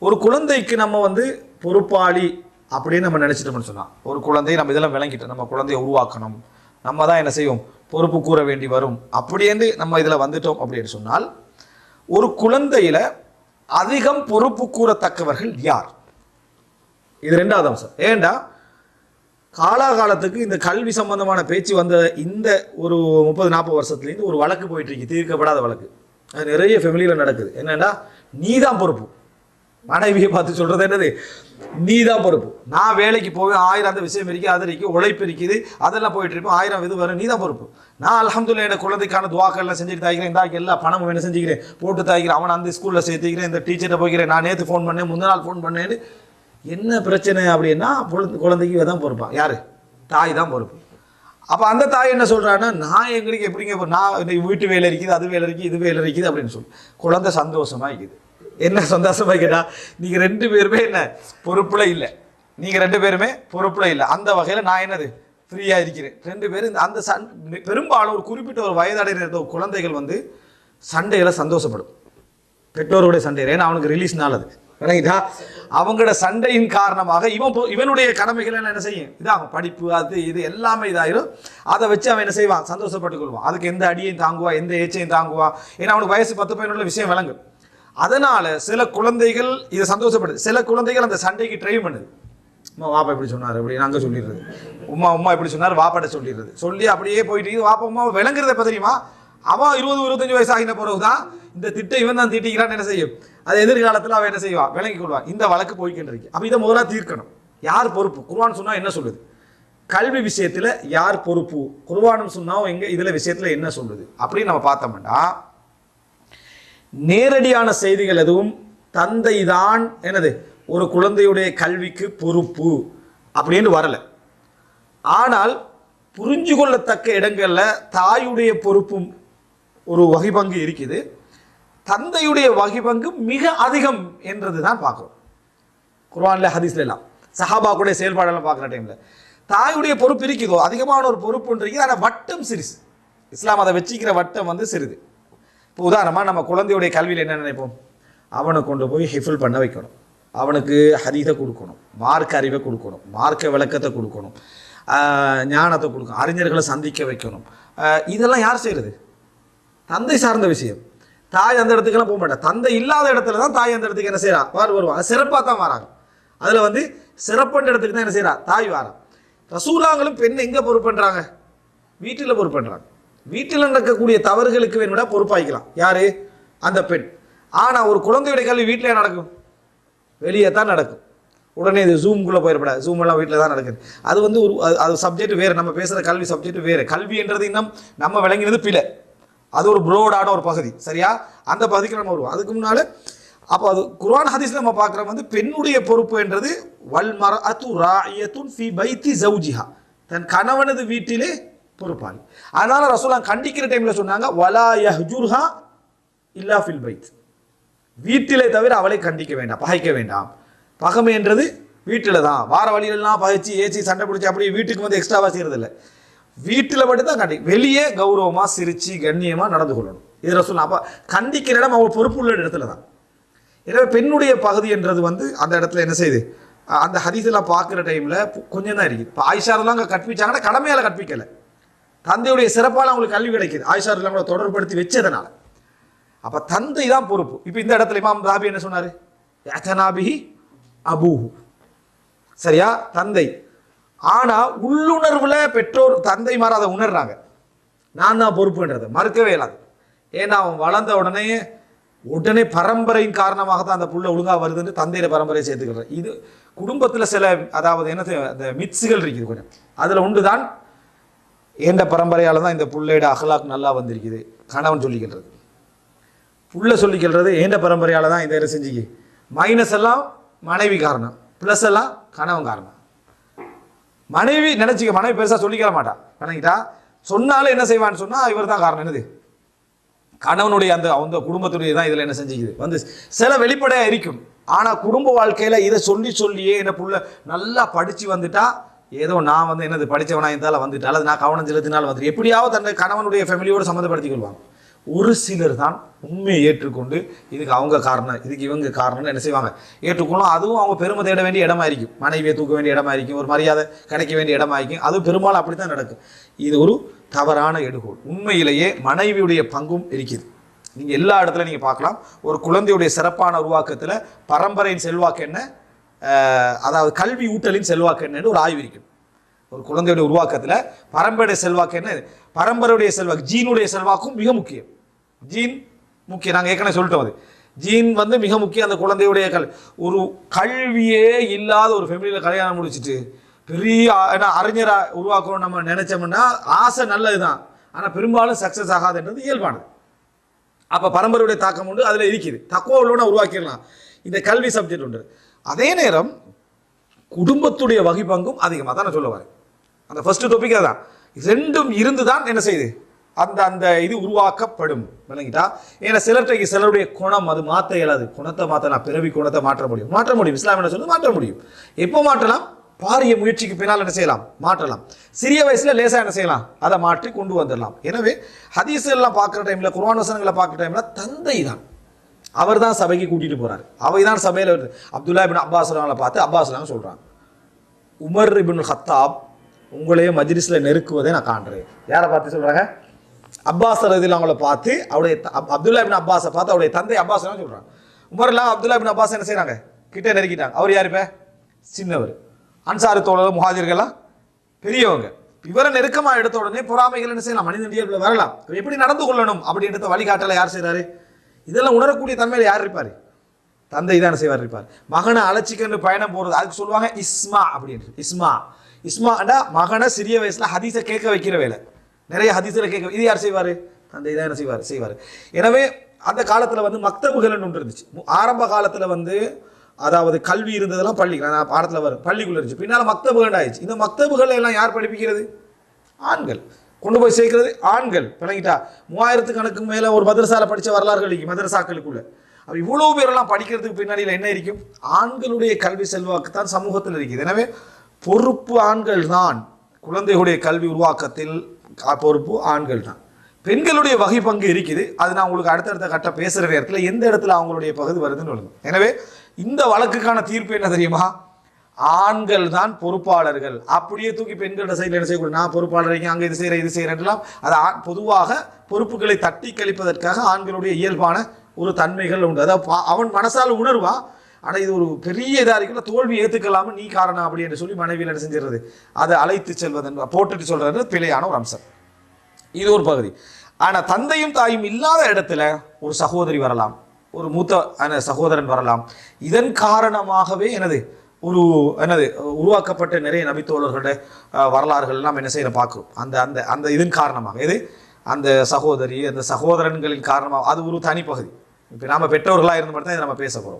ஒரு குழந்தைக்கு நம்ம வந்து பொறுப்பாளி அப்படின்னு நம்ம நினைச்சிட்டோம்னு சொன்னால் ஒரு குழந்தை நம்ம இதெல்லாம் விளங்கிட்டோம் நம்ம குழந்தையை உருவாக்கணும் நம்ம தான் என்ன செய்வோம் பொறுப்பு கூற வேண்டி வரும். அப்படின்னு நம்ம இதில் வந்துட்டோம் அப்படின்னு சொன்னால் ஒரு குழந்தையில் அதிகம் பொறுப்பு கூறத்தக்கவர்கள் யார்? இது ரெண்டாவது அம்சம். ஏண்டா? காலாகாலத்துக்கு இந்த கல்வி சம்பந்தமான பேச்சு வந்த இந்த ஒரு முப்பது நாற்பது வருஷத்துலேருந்து ஒரு வழக்கு போயிட்டு இருக்கு தீர்க்கப்படாத வழக்கு. அது நிறைய ஃபெமிலியில் நடக்குது. என்னென்னா நீ தான் பொறுப்பு. மனைவியை பார்த்து சொல்கிறது என்னது? நீ தான் பொறுப்பு. நான் வேலைக்கு போவேன் ஆயிரம் அந்த விஷயம் இருக்குது அது இருக்குது உழைப்பு இருக்குது அதெல்லாம் போயிட்டு இருப்பேன் ஆயிரம் இது வரும் நீ தான் பொறுப்பு. நான் அல்ஹம்துலில்லாஹ் என் குழந்தைக்கான துவாக்கள்லாம் செஞ்சுட்டு தாய்க்கிறேன் இந்த எல்லா பணமும் என்ன செஞ்சுக்கிறேன் போட்டு தாய்க்கிறேன் அவனை அந்த ஸ்கூலில் சேர்த்துக்கிறேன் இந்த டீச்சர்கிட்ட போய்க்கிறேன் நான் நேற்று ஃபோன் பண்ணேன் முந்தின நாள் ஃபோன் பண்ணேன்னு என்ன பிரச்சனை அப்படின்னா குழந்தைக்கு தான் பொறுப்பான் யார்? தாய் தான் பொறுப்பு. அப்போ அந்த தாய் என்ன சொல்கிறான்னா நான் எங்களுக்கு எப்படிங்க நான் இந்த வீட்டு வேலை இருக்குது அது வேலை இருக்குது இது வேலை இருக்குது அப்படின்னு சொல்லி. குழந்தை சந்தோஷமா இருக்குது. என்ன சந்தோஷமா கேட்டா நீங்க ரெண்டு பேருமே என்ன? பொறுப்புல இல்லை. நீங்க ரெண்டு பேருமே பொறுப்புல இல்லை. அந்த வகையில் நான் என்னது? ஃப்ரீயா இருக்கிறேன். ரெண்டு பேரும் இந்த- அந்த சண் பெரும்பாலும் ஒரு குறிப்பிட்ட ஒரு வயதடைகிற இருந்த குழந்தைகள் வந்து சண்டையில சந்தோஷப்படும். பெற்றோருடைய சண்டை. ஏன்னா அவனுக்கு ரிலீஸ் நாள் அது. விளங்கிட்டா அவங்களோட சண்டையின் காரணமாக இவன் இவனுடைய கடமைகள் என்ன செய்யும்? இதாகும் படிப்பு அது இது எல்லாமே இதாயிரும். அதை வச்சு அவன் என்ன செய்வான்? சந்தோஷப்பட்டுக் கொள்வான். அதுக்கு எந்த அடியையும் தாங்குவா எந்த ஏச்சையும் தாங்குவா. ஏன்னா அவனுக்கு வயசு பத்து பையனுள்ள விஷயம் விளங்கும். அதனால சில குழந்தைகள் இதை சந்தோஷப்படுது. சில குழந்தைகள் அந்த சண்டைக்கு ட்ரை பண்ணுது. அம்மா வாப்பா இப்படி சொன்னார். அப்படி நாங்கள் சொல்லிடுறது. உம்மா உம்மா இப்படி சொன்னார். வாப்பாட்ட சொல்லிடுறது. சொல்லி அப்படியே போயிட்டு வாப்பா உமா விளங்குறத எப்ப தெரியுமா? அவன் இருபது இருபத்தஞ்சு வயசு ஆகின பிறகு தான் இந்த திட்டம் இவன் தான் திட்டிக்கிறான்னு என்ன செய்யும்? அது எதிர்காலத்தில் அவன் என்ன செய்வான் விளங்கி கொள்வான் இந்த வழக்கு போய்கின்றிருக்கு அப்போ இதை முதல்ல தீர்க்கணும். யார் பொறுப்பு? குருவான் சொன்னால் என்ன சொல்லுது? கல்வி விஷயத்தில் யார் பொறுப்பு? குர்ஆனும் சொன்னால் எங்கே? இதில் விஷயத்தில் என்ன சொல்லுது? அப்படின்னு நம்ம பார்த்தோம்னா நேரடியான செய்திகள் எதுவும் தந்தை தான் என்னது ஒரு குழந்தையுடைய கல்விக்கு பொறுப்பு அப்படின்னு வரல. ஆனால் புரிஞ்சு கொள்ளத்தக்க இடங்களில் தாயுடைய பொறுப்பும் ஒரு வகைபங்கு இருக்குது. தந்தையுடைய வகைபங்கு மிக அதிகம் என்றது தான் பார்க்குறோம். குர்வானில் ஹதீஸ்ல எல்லாம். சஹாபாக்குடைய செயல்பாடெல்லாம் பார்க்குற டைமில் தாயுடைய பொறுப்பு இருக்குதோ? அதிகமான ஒரு பொறுப்பு இருக்குது. ஆனால் வட்டம் சிறிது இஸ்லாம் அதை வச்சிக்கிற வட்டம் வந்து சிறிது. இப்போ உதாரணமாக நம்ம குழந்தையுடைய கல்வியில் என்ன நினைப்போம்? அவனை கொண்டு போய் ஹிஃபில் பண்ண வைக்கணும். அவனுக்கு ஹதீதை கொடுக்கணும். மார்க் அறிவை கொடுக்கணும். மார்க்க விளக்கத்தை கொடுக்கணும். ஞானத்தை கொடுக்கணும். அறிஞர்களை சந்திக்க வைக்கணும். இதெல்லாம் யார் செய்கிறது தந்தை சார்ந்த விஷயம். தாய் அந்த இடத்துக்கெல்லாம் போக மாட்டேன் தந்தை இல்லாத இடத்துல தான் தாய் அந்த இடத்துக்கு என்ன செய்கிறா வார் வருவாங்க சிறப்பாக தான் வராங்க. அதில் வந்து சிறப்புன்ற இடத்துக்கு தான் என்ன செய்கிறா தாய் வாரா ரசூலாங்களும் பெண் எங்கே பொறுப்புன்றாங்க வீட்டில் பொறுப்புன்றாங்க வீட்டில் நடக்கக்கூடிய தவறுகளுக்கு வேணும்னா பொறுப்பாய்க்கலாம். யாரு? அந்த பெண். ஆனால் ஒரு குழந்தையுடைய கல்வி வீட்டிலே நடக்கும். வெளியே தான் நடக்கும். உடனே இது ஜூம்குள்ளே போயிடப்படாது. ஜூம் எல்லாம் வீட்டில் தான் நடக்குது. அது வந்து ஒரு அது- சப்ஜெக்ட் வேறு. நம்ம பேசுகிற கல்வி சப்ஜெக்ட் வேறு. கல்வின்றது இன்னும் நம்ம விளங்கினது பிழை. அது ஒரு ப்ரோடான ஒரு பகுதி. சரியா? அந்த பகுதிக்கு நம்ம வருவோம். அதுக்கு முன்னால் அப்போ அது குர்ஆன் ஹதீஸ் நம்ம பார்க்குறோம் வந்து பெண்ணுடைய பொறுப்பு என்றது வல் மர அத்து ராயத்துன் ஃபி பைத்தி ஜவுஜிஹா தன் கணவனது வீட்டிலே பொறுப்பாளி. அதனால ரசூலா கண்டிக்கிற டைம்ல சொன்னாங்க வலா யஹ்ஜுர்ஹா இல்லா ஃபில் பைத். வீட்டிலே தவிர அவளை கண்டிக்க வேண்டாம் பகைக்க வேண்டாம். பகமை என்றது வீட்டில் தான். வார வழியிலலாம் பகைச்சு ஏச்சி சண்டை பிடிச்சி அப்படியே வீட்டுக்கு வந்து எக்ஸ்ட்ராவாக செய்கிறது இல்லை வீட்டில் மட்டும்தான் கண்டி வெளியே கௌரவமாக சிரித்து கண்ணியமாக நடந்து கொள்ளணும். இது ரசூல் அப்போ கண்டிக்கிற இடம் அவள் பொறுப்புள்ள இடத்துல தான். எனவே பெண்ணுடைய பகுதி என்றது வந்து அந்த இடத்துல என்ன செய்யுது அந்த ஹதீஸெல்லாம் பார்க்குற டைமில் கொஞ்சம் தான் இருக்குது இப்போ ஆயிஷாரெல்லாம் அங்கே கற்பிச்சாங்கன்னா கடமையால் கற்பிக்கலை. தந்தையுடைய சிறப்பால் அவங்களுக்கு கல்வி கிடைக்குது. ஆயிஷாரெல்லாம் கூட தொடர்படுத்தி வச்சதுனால. அப்போ தந்தை தான் பொறுப்பு. இப்போ இந்த இடத்துல இமாம் ராபி என்ன சொன்னார்? யதனாபிஹி அபூஹு. சரியா? தந்தை. ஆனால் உள்ளுணர்வில் பெற்றோர் தந்தை மாதிரி அதை உணர்றாங்க. நான் தான் பொறுப்புன்றதை. மறுக்கவே இல்லாது ஏன்னா அவன் வளர்ந்த உடனே உடனே பரம்பரையின் காரணமாக தான் அந்த புள்ள ஒழுங்காக வருதுன்னு தந்தையில பரம்பரையை சேர்த்துக்கிறார். இது குடும்பத்தில் சில அதாவது என்ன அந்த மித்ஸுகள் இருக்குது கொஞ்சம். அதில் உண்டு தான் எந்த பரம்பரையால் தான் இந்த புள்ளையோட அகலாக் நல்லா வந்திருக்குது. கணவன் சொல்லிக்கிறது புள்ள சொல்லிக்கிறது ஏண்ட பரம்பரையால் தான் இந்த இதை செஞ்சுக்கி? மைனஸ் எல்லாம் மனைவி காரணம். ப்ளஸ் எல்லாம் கணவன் காரணம். மனைவி நினச்சிக்க மனைவி பெருசாக சொல்லிக்கிற மாட்டான் நினைக்கிட்டா சொன்னாலும் என்ன செய்வான்னு சொன்னால் இவர் தான் காரணம் என்னது? கணவனுடைய அந்த அந்த குடும்பத்துடைய தான் இதில் என்ன செஞ்சுக்குது? வந்து சில வெளிப்படையாக இருக்கும். ஆனால் குடும்ப வாழ்க்கையில் இதை சொல்லி சொல்லியே என்ன புள்ள நல்லா படித்து வந்துட்டா ஏதோ நான் வந்து என்னது படிச்சவனா இருந்தாலும் வந்துட்டு அல்லது நான் கவனம் செலுத்தினாலும் வந்துட்டு எப்படியாவது தன்னை கணவனுடைய ஃபேமிலியோட சம்மந்தப்படுத்திக் கொள்வாங்க ஒரு சிலர் தான் உண்மையை ஏற்றுக்கொண்டு இதுக்கு அவங்க காரணம் இதுக்கு இவங்க காரணம்னு என்ன செய்வாங்க? ஏற்றுக்கொள்ளும். அதுவும் அவங்க பெருமை தேட வேண்டிய இடமா இருக்கும். மனைவியை தூக்க வேண்டிய இடமா இருக்கும். ஒரு மரியாதை கிடைக்க வேண்டிய இடமா இருக்கும். அதுவும் பெரும்பாலும் அப்படி தான் நடக்கும். இது ஒரு தவறான எடுகோள். உண்மையிலேயே மனைவியுடைய பங்கும் இருக்குது. நீங்கள் எல்லா இடத்துல நீங்கள் பார்க்கலாம். ஒரு குழந்தையுடைய சிறப்பான உருவாக்கத்தில் பரம்பரையின் செல்வாக்கு என்ன? அதாவது கல்வி ஊட்டலின் செல்வாக்கு என்னன்னு ஒரு ஆய்வு இருக்கும் ஒரு குழந்தையுடைய உருவாக்கத்தில் பரம்பரை செல்வாக்கு என்ன? பரம்பரையுடைய செல்வாக்கு ஜீனுடைய செல்வாக்கும் மிக முக்கியம். ஜீன் முக்கியம். நாங்கள் ஏற்கனவே சொல்லிட்டோம் அது. ஜீன் வந்து மிக முக்கியம். அந்த குழந்தையுடைய கல் ஒரு கல்வியே இல்லாத ஒரு ஃபேமிலியில் கல்யாணம் முடிச்சிட்டு பெரிய ஏன்னா என்ன அறிஞராக உருவாக்கணும் நம்ம நினைச்சோம்னா ஆசை நல்லது தான் ஆனால் பெரும்பாலும் சக்ஸஸ் ஆகாதுன்றது இயல்பானது. அப்போ பரம்பரையுடைய தாக்கம் உண்டு அதில் இருக்குது. தக்குவ உள்ளவனை உருவாக்கிடலாம். இந்த கல்வி சப்ஜெக்ட் உண்டு. அதே நேரம் குடும்பத்துடைய வகை பங்கும் அதிகமாக தான் நான் சொல்ல வரேன். அந்த ஃபர்ஸ்ட் டாபிக் அதான். ரெண்டும் இருந்து தான் என்ன செய்யுது அந்த அந்த இது உருவாக்கப்படும். விளங்கிட்டா? ஏன்னா சிலர்கிட்ட சிலருடைய குணம் அது மாற்ற இயலாது. குணத்தை மாற்றலாம் பிறவி குணத்தை மாற்ற முடியும். மாற்ற முடியும். இஸ்லாம் என்ன சொல்லி மாற்ற முடியும். எப்போ மாற்றலாம்? பாரிய முயற்சிக்கு பின்னால் என்ன செய்யலாம்? மாற்றலாம். சிறிய வயசில் லேசாக என்ன செய்யலாம்? அதை மாற்றி கொண்டு வந்துடலாம். எனவே ஹதீஸ் எல்லாம் பார்க்குற டைமில் குர்ஆன் வசனங்களை பார்க்குற டைமில் தந்தை தான். அவர் தான் சபைக்கு கூட்டிகிட்டு போகிறார் அவை தான் சபையில் வருது அப்துல்லா இபின் அப்பாஸ் அவங்களை பார்த்து அப்பாஸ் சொல்கிறாங்க உமர் இபின் ஹத்தாப் உங்களையே மஜ்ரிஸில் நெருக்குவதை நான் காண்றேன். யாரை பார்த்து சொல்கிறாங்க அப்பாஸ் ரதில் அவங்கள பார்த்து அவருடைய அப்துல்லா பின் அப்பாஸை பார்த்து அவருடைய தந்தை அப்பாஸ் சொல்கிறாங்க உமர்லாம் அப்துல்லா பின் அப்பாஸ் என்ன செய்கிறாங்க கிட்டே நெருக்கிட்டாங்க. அவர் யார் சின்னவர். அன்சாரு தோழர் முஹாஜிர்கள்லாம் பெரியவங்க. இவரை நெருக்கமா எடுத்த உடனே பொறாமைகள் என்ன செய்யலாம்? மனிதன் வரலாம். எப்படி நடந்து கொள்ளணும்? அப்படின்றத வழிகாட்டல யார் செய்கிறாரு இதெல்லாம் உணரக்கூடிய தன்மையில் யார் இருப்பார்? தந்தை தான் செய்வார் இருப்பார். மகனை அழைச்சிக்கன்னு பயணம் போகிறது அதுக்கு சொல்லுவாங்க இஸ்மா அப்படின்ட்டு இஸ்மா. இஸ்மாண்டா மகனை சிறிய வயசில் ஹதீஸை கேட்க வைக்கிற வேலை. நிறைய ஹதீஸில் கேட்க இது யார் செய்வார்? தந்தை தான் என்ன செய்வார்? செய்வார். எனவே அந்த காலத்தில் வந்து மக்தபுகள்னு ஒன்று இருந்துச்சு. ஆரம்ப காலத்தில் வந்து அதாவது கல்வி இருந்ததெல்லாம் பள்ளி நான் பாடத்தில் வரும் பள்ளிக்குள்ளே இருந்துச்சு. பின்னால் மக்தபுகள் ஆயிடுச்சு. இந்த மக்தபுகள் எல்லாம் யார் படிப்பிக்கிறது? ஆண்கள். கொண்டு போய் சேர்க்கிறது ஆண்கள். பிணங்கிட்டா மூவாயிரத்து கணக்கு மேலே ஒரு மதரசால படித்த வரலாறுகள் இருக்கு மதரசாக்களுக்குள்ள. அப்போ இவ்வளோ பேரெல்லாம் படிக்கிறதுக்கு பின்னாடியில் என்ன இருக்கும்? ஆண்களுடைய கல்வி செல்வாக்கு தான் சமூகத்தில் இருக்குது. எனவே பொறுப்பு ஆண்கள் தான் குழந்தைகளுடைய கல்வி உருவாக்கத்தில் பொறுப்பு ஆண்கள் தான் பெண்களுடைய வகை பங்கு இருக்குது. அது நான் உங்களுக்கு அடுத்தடுத்த கட்ட பேசுகிற நேரத்தில் எந்த இடத்துல அவங்களுடைய பகுதி வருதுன்னு சொல்லுங்க. எனவே இந்த வழக்குக்கான தீர்ப்பு என்ன தெரியுமா? ஆண்கள் தான் பொறுப்பாளர்கள். அப்படியே தூக்கி பெண்களோட சைடில் என்ன செய்யக்கூடாது நான் பொறுப்பாளர் அங்கே இது செய்கிறேன் இது செய்கிறேன்லாம் அது பொதுவாக பொறுப்புகளை தட்டி கழிப்பதற்காக ஆண்களுடைய இயல்பான ஒரு தன்மைகள் உண்டு. அதாவது பா- அவன் மனசால் உணர்வா ஆனால் இது ஒரு பெரிய இதாக இருக்குல்ல தோல்வி ஏற்றுக்கலாமல் நீ காரணம் அப்படி என்று சொல்லி மனைவியில் என்ன செஞ்சிடுறது? அதை அழைத்து செல்வதன் போட்டுட்டு சொல்றது பிழையான ஒரு அம்சம். இது ஒரு பகுதி. ஆனால் தந்தையும் தாயும் இல்லாத இடத்துல ஒரு சகோதரி வரலாம். ஒரு மூத்த சகோதரன் வரலாம். இதன் காரணமாகவே எனது ஒரு என்னது உருவாக்கப்பட்ட நிறைய நபித்தோழர்களோட வரலாறுகள் நம்ம என்ன செய்யற பார்க்குறோம். அந்த அந்த அந்த இதன் காரணமாக இது அந்த சகோதரி அந்த சகோதரன்களின் காரணமாக அது ஒரு தனி பகுதி. இப்போ நாம் பெற்றோர்களாக இருந்து மட்டும் தான் இதை நம்ம பேச போகிறோம்